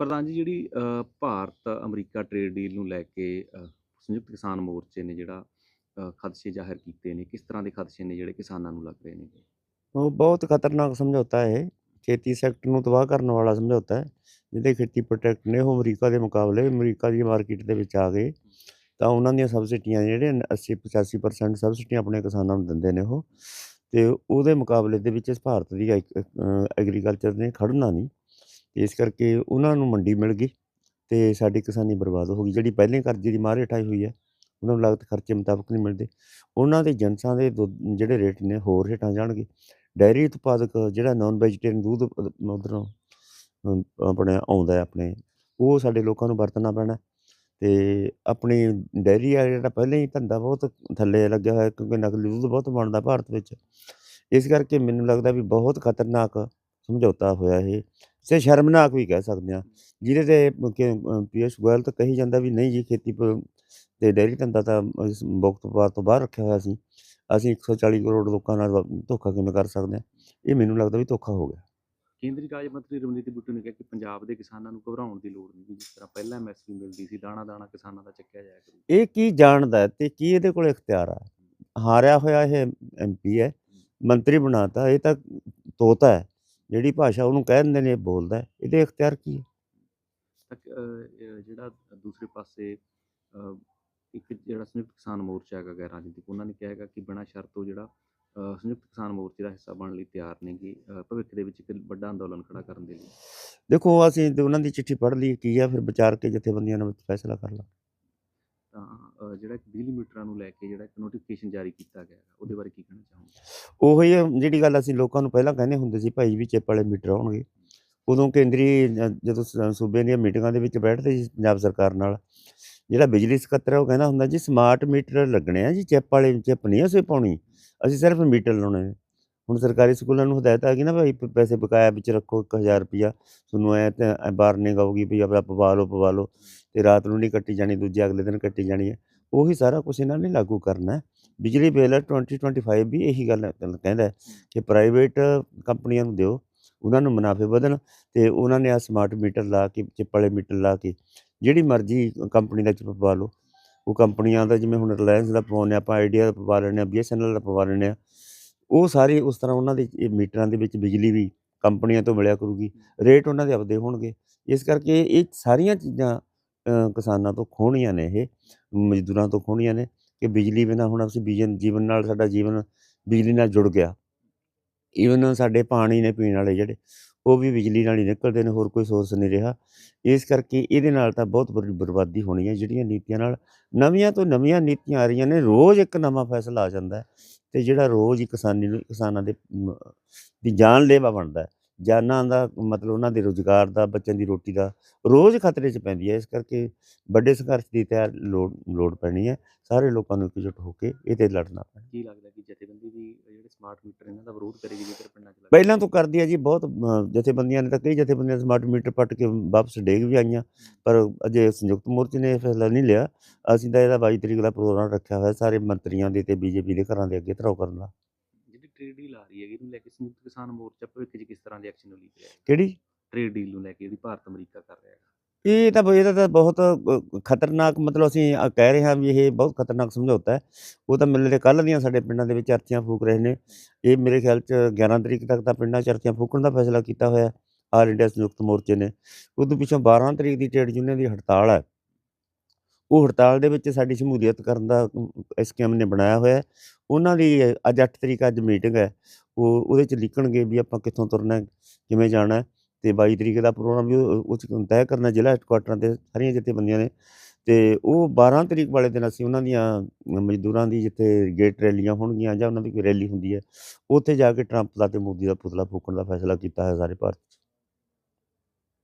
ਪ੍ਰਧਾਨ ਜੀ, ਜਿਹੜੀ ਭਾਰਤ ਅਮਰੀਕਾ ਟ੍ਰੇਡ ਡੀਲ ਨੂੰ ਲੈ ਕੇ ਸੰਯੁਕਤ ਕਿਸਾਨ ਮੋਰਚੇ ਨੇ ਜਿਹੜਾ ਖਦਸ਼ੇ ਜ਼ਾਹਿਰ ਕੀਤੇ ਨੇ, ਕਿਸ ਤਰ੍ਹਾਂ ਦੇ ਖਦਸ਼ੇ ਨੇ ਜਿਹੜੇ ਕਿਸਾਨਾਂ ਨੂੰ ਲੱਗ ਰਹੇ ਨੇ? ਉਹ ਬਹੁਤ ਖਤਰਨਾਕ ਸਮਝੌਤਾ ਹੈ ਇਹ। ਖੇਤੀ ਸੈਕਟਰ ਨੂੰ ਤਬਾਹ ਕਰਨ ਵਾਲਾ ਸਮਝੌਤਾ ਹੈ, ਜਿਹਦੇ ਖੇਤੀ ਪ੍ਰੋਟੈਕਟ ਨੇ ਉਹ ਅਮਰੀਕਾ ਦੇ ਮੁਕਾਬਲੇ, ਅਮਰੀਕਾ ਦੀ ਮਾਰਕੀਟ ਦੇ ਵਿੱਚ ਆ ਗਏ। ਤਾਂ ਉਹਨਾਂ ਦੀਆਂ ਸਬਸਿਡੀਆਂ ਜਿਹੜੇ 80 85% ਸਬਸਿਡੀਆਂ ਆਪਣੇ ਕਿਸਾਨਾਂ ਨੂੰ ਦਿੰਦੇ ਨੇ ਉਹ। ਤੇ ਉਹਦੇ ਮੁਕਾਬਲੇ ਦੇ ਵਿੱਚ ਇਸ ਭਾਰਤ ਦੀ ਐਗਰੀਕਲਚਰ ਨੇ ਖੜਨਾ ਨਹੀਂ। ਇਸ ਕਰਕੇ ਉਹਨਾਂ ਨੂੰ ਮੰਡੀ ਮਿਲ ਗਈ ਤੇ ਸਾਡੀ ਕਿਸਾਨੀ ਬਰਬਾਦ ਹੋ ਗਈ। ਜਿਹੜੀ ਪਹਿਲੇ ਕਰਜ਼ੇ ਦੀ ਮਾਰ ਹੇਠਾਈ ਹੋਈ ਹੈ, ਉਹਨਾਂ ਨੂੰ ਲਾਗਤ ਖਰਚੇ ਮੁਤਾਬਕ ਨਹੀਂ ਮਿਲਦੇ। ਉਹਨਾਂ ਦੇ ਜਨਸਾਂ ਦੇ ਦੁੱਧ- ਜਿਹੜੇ ਰੇਟ ਨੇ ਹੋਰ ਹੇਠਾਂ ਜਾਣਗੇ। ਡੈਰੀ ਉਤਪਾਦਕ ਜਿਹੜਾ ਨਾਨ ਵੈਜੀਟੇਰੀਅਨ ਦੁੱਧ ਉਧਰੋਂ ਆਪਣੇ ਆਉਂਦਾ ਆਪਣੇ, ਉਹ ਸਾਡੇ ਲੋਕਾਂ ਨੂੰ ਵਰਤਣਾ ਪੈਣਾ। ਤੇ ਆਪਣੀ ਡੈਰੀ ਆ ਜਿਹੜਾ ਪਹਿਲਾਂ ਹੀ ਧੰਦਾ ਬਹੁਤ ਥੱਲੇ ਲੱਗਿਆ ਹੋਇਆ, ਕਿਉਂਕਿ ਨਕਲੀ ਦੁੱਧ ਬਹੁਤ ਬਣਦਾ ਭਾਰਤ ਵਿੱਚ। ਇਸ ਕਰਕੇ ਮੈਨੂੰ ਲੱਗਦਾ ਵੀ ਬਹੁਤ ਖਤਰਨਾਕ ਸਮਝੌਤਾ ਹੋਇਆ ਇਹ। ਤੇ ਸ਼ਰਮਨਾਕ ਵੀ ਕਹਿ ਸਕਦੇ ਹਾਂ। ਜਿਹਦੇ ਤੇ ਕਿ, ਅ, ਪੀਯੂਸ਼ ਗੋਇਲ ਤਾਂ ਕਹੀ ਜਾਂਦਾ ਵੀ ਨਹੀਂ ਜੀ ਖੇਤੀ ਤੇ ਡੈਰੀ ਧੰਦਾ ਤਾਂ ਇਸ ਮੁਕਤ ਵਪਾਰ ਤੋਂ ਬਾਹਰ ਰੱਖਿਆ ਹੋਇਆ ਸੀ। ਅਸੀਂ 140 ਕਰੋੜ ਲੋਕਾਂ ਨਾਲ ਧੋਖਾ ਕਿਵੇਂ ਕਰ ਸਕਦੇ ਹਾਂ? ਇਹ ਮੈਨੂੰ ਲੱਗਦਾ ਵੀ ਧੋਖਾ ਹੋ ਗਿਆ। ਕੇਂਦਰੀ ਰਾਜ ਮੰਤਰੀ ਰਮਨੀਤ ਬਿੱਟੂ ਨੇ ਕਿਹਾ ਕਿ ਪੰਜਾਬ ਦੇ ਕਿਸਾਨਾਂ ਨੂੰ ਘਬਰਾਉਣ ਦੀ ਲੋੜ ਨਹੀਂ ਜਿਸ ਤਰ੍ਹਾਂ ਪਹਿਲਾਂ ਐਮਐਸਪੀ ਮਿਲਦੀ ਸੀ ਦਾਣਾ ਦਾਣਾ ਕਿਸਾਨਾਂ ਦਾ ਚੱਕਿਆ ਜਾਇਆ ਕਰੂ। ਇਹ ਕੀ ਜਾਣਦਾ ਤੇ ਕੀ ਇਹਦੇ ਕੋਲ ਇਖਤਿਆਰ ਆ? ਹਾਰਿਆ ਹੋਇਆ ਇਹ ਐਮਪੀ ਹੈ। ਮੰਤਰੀ ਬਣਾਤਾ ਇਹ ਤਾਂ ਤੋਤਾ ਹੈ। ਜਿਹੜੀ ਭਾਸ਼ਾ ਉਹਨੂੰ ਕਹਿ ਦਿੰਦੇ ਨੇ ਇਹ ਬੋਲਦਾ। ਇਹਦੇ ਇਖਤਿਆਰ ਕੀ ਹੈ? ਜਿਹੜਾ ਦੂਸਰੇ ਪਾਸੇ ਇੱਕ ਜਿਹੜਾ ਸੰਯੁਕਤ ਕਿਸਾਨ ਮੋਰਚਾ ਹੈਗਾ ਗੈਰ ਰਾਜਨੀਤਿਕ ਉਹਨਾਂ ਨੇ ਕਿਹਾ ਹੈਗਾ ਕਿ ਬਿਨਾਂ ਸ਼ਰਤ ਤੋਂ ਜਿਹੜਾ ਸੰਯੁਕਤ ਕਿਸਾਨ ਮੋਰਚੇ ਦਾ ਹਿੱਸਾ ਬਣਨ ਲਈ ਤਿਆਰ ਨੇਗੇ ਭਵਿੱਖ ਦੇ ਵਿੱਚ ਇੱਕ ਵੱਡਾ ਅੰਦੋਲਨ ਖੜਾ ਕਰਨ ਦੇ ਲਈ। ਦੇਖੋ ਅਸੀਂ ਉਹਨਾਂ ਦੀ ਚਿੱਠੀ ਪੜ੍ਹ ਲਈ ਕੀ ਆ ਫਿਰ ਵਿਚਾਰ ਕੇ ਜਥੇਬੰਦੀਆਂ ਨਾਲ ਫੈਸਲਾ ਕਰ ਲਾ। ਤਾਂ ਜਿਹੜਾ ਇੱਕ ਬਿਜਲੀ ਮੀਟਰਾਂ ਨੂੰ ਲੈ ਕੇ ਜਿਹੜਾ ਇੱਕ ਨੋਟੀਫਿਕੇਸ਼ਨ ਜਾਰੀ ਕੀਤਾ ਗਿਆ ਹੈਗਾ, ਉਹਦੇ ਬਾਰੇ ਕੀ ਕਹਿਣਾ ਚਾਹੋਗੇ? ਉਹੀ ਹੈ, ਜਿਹੜੀ ਗੱਲ ਅਸੀਂ ਲੋਕਾਂ ਨੂੰ ਪਹਿਲਾਂ ਕਹਿੰਦੇ ਹੁੰਦੇ ਸੀ, ਭਾਈ ਵੀ ਚਿੱਪ ਵਾਲੇ ਮੀਟਰ ਆਉਣਗੇ। ਉਦੋਂ ਕੇਂਦਰੀ ਜਦੋਂ ਸੂਬੇ ਦੀਆਂ ਮੀਟਿੰਗਾਂ ਦੇ ਵਿੱਚ ਬੈਠਦੇ ਸੀ ਪੰਜਾਬ ਸਰਕਾਰ ਨਾਲ, ਜਿਹੜਾ ਬਿਜਲੀ ਸਕੱਤਰ ਹੈ, ਉਹ ਕਹਿੰਦਾ ਹੁੰਦਾ ਜੀ ਸਮਾਰਟ ਮੀਟਰ ਲੱਗਣੇ ਆ ਜੀ, ਚਿੱਪ ਵਾਲੇ, ਚਿੱਪ ਨਹੀਂ ਅਸੀਂ ਪਾਉਣੀ। ਅਸੀਂ ਸਿਰਫ ਮੀਟਰ ਲਾਉਣੇ ਨੇ। ਹੁਣ ਸਰਕਾਰੀ ਸਕੂਲਾਂ ਨੂੰ ਹਦਾਇਤ ਆ ਗਈ ਨਾ ਭਾਈ ਪੈਸੇ ਬਕਾਇਆ ਵਿੱਚ ਰੱਖੋ 1000 ਰੁਪਿਆ ਤੁਹਾਨੂੰ ਐ ਤੇ ਵਾਰਨਿੰਗ ਆਊਗੀ ਵੀ ਆਪਣਾ ਪਵਾ ਲਓ ਪਵਾ ਲਓ ਤੇ ਰਾਤ ਨੂੰ ਨਹੀਂ ਕੱਟੀ ਜਾਣੀ, ਦੂਜੇ ਅਗਲੇ ਦਿਨ ਕੱਟੀ ਜਾਣੀ ਹੈ ਉਹੀ ਸਾਰਾ ਕੁਝ ਇਹਨਾਂ ਨੇ ਲਾਗੂ ਕਰਨਾ ਬਿਜਲੀ ਬਿੱਲ 2025 ਵੀ ਇਹੀ ਗੱਲ ਕਹਿੰਦਾ ਕਿ ਪ੍ਰਾਈਵੇਟ ਕੰਪਨੀਆਂ ਨੂੰ ਦਿਓ, ਉਹਨਾਂ ਨੂੰ ਮੁਨਾਫੇ ਵਧਣ ਤੇ ਉਹਨਾਂ ਨੇ ਆ ਸਮਾਰਟ ਮੀਟਰ ਲਾ ਕੇ, ਚਿੱਪ ਵਾਲੇ ਮੀਟਰ ਲਾ ਕੇ ਜਿਹੜੀ ਮਰਜ਼ੀ ਕੰਪਨੀ ਦਾ ਚਿੱਪ ਪਵਾ ਲਓ। ਉਹ ਕੰਪਨੀਆਂ ਦਾ ਜਿਵੇਂ ਹੁਣ ਰਿਲਾਇੰਸ ਦਾ ਪਵਾਉਂਦੇ ਹਾਂ ਆਪਾਂ ਆਈਡੀਆ ਦਾ ਪਵਾ ਲੈਂਦੇ ਹਾਂ ਬੀਐਸਐਨਐਲ ਦਾ ਪਵਾ ਲੈਂਦੇ ਹਾਂ ਉਹ ਸਾਰੇ ਉਸ ਤਰ੍ਹਾਂ ਉਹਨਾਂ ਦੇ ਮੀਟਰਾਂ ਦੇ ਵਿੱਚ ਬਿਜਲੀ ਵੀ ਕੰਪਨੀਆਂ ਤੋਂ ਮਿਲਿਆ ਕਰੂਗੀ, ਰੇਟ ਉਹਨਾਂ ਦੇ ਆਪਦੇ ਹੋਣਗੇ। ਇਸ ਕਰਕੇ ਇਹ ਸਾਰੀਆਂ ਚੀਜ਼ਾਂ ਕਿਸਾਨਾਂ ਤੋਂ ਖੋਹਣੀਆਂ ਨੇ ਇਹ, ਮਜ਼ਦੂਰਾਂ ਤੋਂ ਖੋਹਣੀਆਂ ਨੇ ਕਿ ਬਿਜਲੀ ਬਿਨਾਂ ਹੁਣ ਅਸੀਂ ਬੀਜਨ, ਜੀਵਨ ਨਾਲ ਸਾਡਾ ਜੀਵਨ ਬਿਜਲੀ ਨਾਲ ਜੁੜ ਗਿਆ। ਈਵਨ ਸਾਡੇ ਪਾਣੀ ਨੇ ਪੀਣ ਵਾਲੇ ਜਿਹੜੇ, ਉਹ ਵੀ ਬਿਜਲੀ ਨਾਲ ਹੀ ਨਿਕਲਦੇ ਨੇ, ਹੋਰ ਕੋਈ ਸੋਰਸ ਨਹੀਂ ਰਿਹਾ। ਇਸ ਕਰਕੇ ਇਹਦੇ ਨਾਲ ਤਾਂ ਬਹੁਤ ਵੱਡੀ ਬਰਬਾਦੀ ਹੋਣੀ ਹੈ, ਜਿਹੜੀਆਂ ਨੀਤੀਆਂ ਨਾਲ ਨਵੀਆਂ ਤੋਂ ਨਵੀਆਂ ਨੀਤੀਆਂ ਆ ਰਹੀਆਂ ਨੇ, ਰੋਜ਼ ਇੱਕ ਨਵਾਂ ਫੈਸਲਾ ਆ ਜਾਂਦਾ ਤੇ ਜਿਹੜਾ ਰੋਜ਼ ਹੀ ਕਿਸਾਨੀ ਨੂੰ ਕਿਸਾਨਾਂ ਦੇ ਮ, ਦੀ ਜਾਨਲੇਵਾ ਬਣਦਾ ਜਾਨਾਂ ਦਾ ਮਤਲਬ ਉਹਨਾਂ ਦੇ ਰੋਜ਼ਗਾਰ ਦਾ ਬੱਚਿਆਂ ਦੀ ਰੋਟੀ ਦਾ ਰੋਜ਼ ਖਤਰੇ 'ਚ ਪੈਂਦੀ ਹੈ। ਇਸ ਕਰਕੇ ਵੱਡੇ ਸੰਘਰਸ਼ ਦੀ ਤਿਆਰ ਲੋੜ ਲੋੜ ਪੈਣੀ ਹੈ। ਸਾਰੇ ਲੋਕਾਂ ਨੂੰ ਇਕਜੁੱਟ ਹੋ ਕੇ ਇਹ 'ਤੇ ਲੜਨਾ ਪੈਣਾ। ਕੀ ਲੱਗਦਾ ਕਿ ਜਥੇਬੰਦੀ ਅ, ਜਿਹੜੇ ਸਮਾਰਟ ਮੀਟਰ ਇਹਨਾਂ ਦਾ ਵਿਰੋਧ ਕਰੇਗੀ ਜੇਕਰ ਪਿੰਡਾਂ 'ਚ ਲੱਗੇ ਪਹਿਲਾਂ ਤੋਂ ਕਰਦੀ ਹੈ ਜੀ ਬਹੁਤ ਜਥੇਬੰਦੀਆਂ ਨੇ ਤਾਂ ਕਈ ਜਥੇਬੰਦੀਆਂ ਸਮਾਰਟ ਮੀਟਰ ਪੱਟ ਕੇ ਵਾਪਸ ਡੇਗ ਵੀ ਆਈਆਂ। ਪਰ ਅਜੇ ਸੰਯੁਕਤ ਮੋਰਚੇ ਨੇ ਇਹ ਫੈਸਲਾ ਨਹੀਂ ਲਿਆ। ਅਸੀਂ ਤਾਂ ਇਹਦਾ 22 ਤਰੀਕ ਦਾ ਪ੍ਰੋਗਰਾਮ ਰੱਖਿਆ ਹੋਇਆ ਸਾਰੇ ਮੰਤਰੀਆਂ ਦੇ ਤੇ ਬੀਜੇਪੀ ਦੇ ਘਰਾਂ ਦੇ ਅੱਗੇ ਧਰਾਓ ਕਰਨ ਦਾ। ਟ੍ਰੇਡ ਡੀਲ ਆ ਰਹੀ ਹੈਗੀ ਇਹਨੂੰ ਲੈ ਕੇ ਸੰਯੁਕਤ ਕਿਸਾਨ ਮੋਰਚਾ ਭਵਿੱਖ 'ਚ ਕਿਸ ਤਰ੍ਹਾਂ ਦੇ ਐਕਸ਼ਨ ਰਿਹਾ ਹੈ ਕਿਹੜੀ? ਟ੍ਰੇਡ ਡੀਲ ਨੂੰ ਲੈ ਕੇ ਜਿਹੜੀ ਭਾਰਤ ਅਮਰੀਕਾ ਕਰ ਰਿਹਾ ਹੈਗਾ। ਇਹ ਤਾਂ ਇਹਦਾ ਤਾਂ ਬਹੁਤ ਖਤਰਨਾਕ ਮਤਲਬ ਅਸੀਂ ਕਹਿ ਰਹੇ ਹਾਂ ਵੀ ਇਹ ਬਹੁਤ ਖਤਰਨਾਕ ਸਮਝੌਤਾ ਹੈ। ਉਹ ਤਾਂ ਮਿਲਦੇ ਦੇ ਕੱਲ੍ਹ ਦੀਆਂ ਸਾਡੇ ਪਿੰਡਾਂ ਦੇ ਵਿੱਚ ਚਰਚੀਆਂ ਫੂਕ ਰਹੇ ਨੇ। ਇਹ ਮੇਰੇ ਖਿਆਲ ਚ 11 ਤਰੀਕ ਤੱਕ ਤਾਂ ਪਿੰਡਾਂ ਚਰਚੀਆਂ ਫੂਕਣ ਦਾ ਫੈਸਲਾ ਕੀਤਾ ਹੋਇਆ ਆਲ ਇੰਡੀਆ ਸੰਯੁਕਤ ਮੋਰਚੇ ਨੇ। ਉਦੋਂ ਪਿੱਛੋਂ 12 ਤਰੀਕ ਦੀ ਟ੍ਰੇਡ ਯੂਨੀਅਨ ਦੀ ਹੜਤਾਲ ਹੈ। ਉਹ ਹੜਤਾਲ ਦੇ ਵਿੱਚ ਸਾਡੀ ਸ਼ਮੂਲੀਅਤ ਕਰਨ ਦਾ ਐਸਕੇਐਮ ਨੇ ਬਣਾਇਆ ਹੋਇਆ ਉਹਨਾਂ ਦੀ ਅੱਜ 8 ਤਰੀਕ ਅੱਜ ਮੀਟਿੰਗ ਹੈ। ਉਹ, ਉਹਦੇ ਚ ਲਿਖਣਗੇ ਵੀ ਆਪਾਂ ਕਿੱਥੋਂ ਤੁਰਨਾ ਕਿਵੇਂ ਜਾਣਾ ਹੈ ਤੇ 22 ਤਰੀਕ ਦਾ ਪ੍ਰੋਗਰਾਮ ਵੀ ਉਹ 'ਚ ਤੈਅ ਕਰਨਾ, ਜ਼ਿਲ੍ਹਾ ਹੈਡਕੁਆਟਰਾਂ ਤੇ ਸਾਰੀਆਂ ਜਥੇਬੰਦੀਆਂ ਨੇ। ਤੇ ਉਹ 12 ਤਰੀਕ ਵਾਲੇ ਦਿਨ ਅਸੀਂ ਉਹਨਾਂ ਦੀਆਂ ਮਜ਼ਦੂਰਾਂ ਦੀ ਜਿੱਥੇ ਗੇਟ ਰੈਲੀਆਂ ਹੋਣਗੀਆਂ ਜਾਂ ਉਹਨਾਂ ਦੀ ਕੋਈ ਰੈਲੀ ਹੁੰਦੀ ਹੈ, ਉੱਥੇ ਜਾ ਕੇ ਟਰੰਪ ਦਾ ਤੇ ਮੋਦੀ ਦਾ ਪੁਤਲਾ ਫੂਕਣ ਦਾ ਫੈਸਲਾ ਕੀਤਾ ਹੈ ਸਾਰੇ ਭਾਰਤ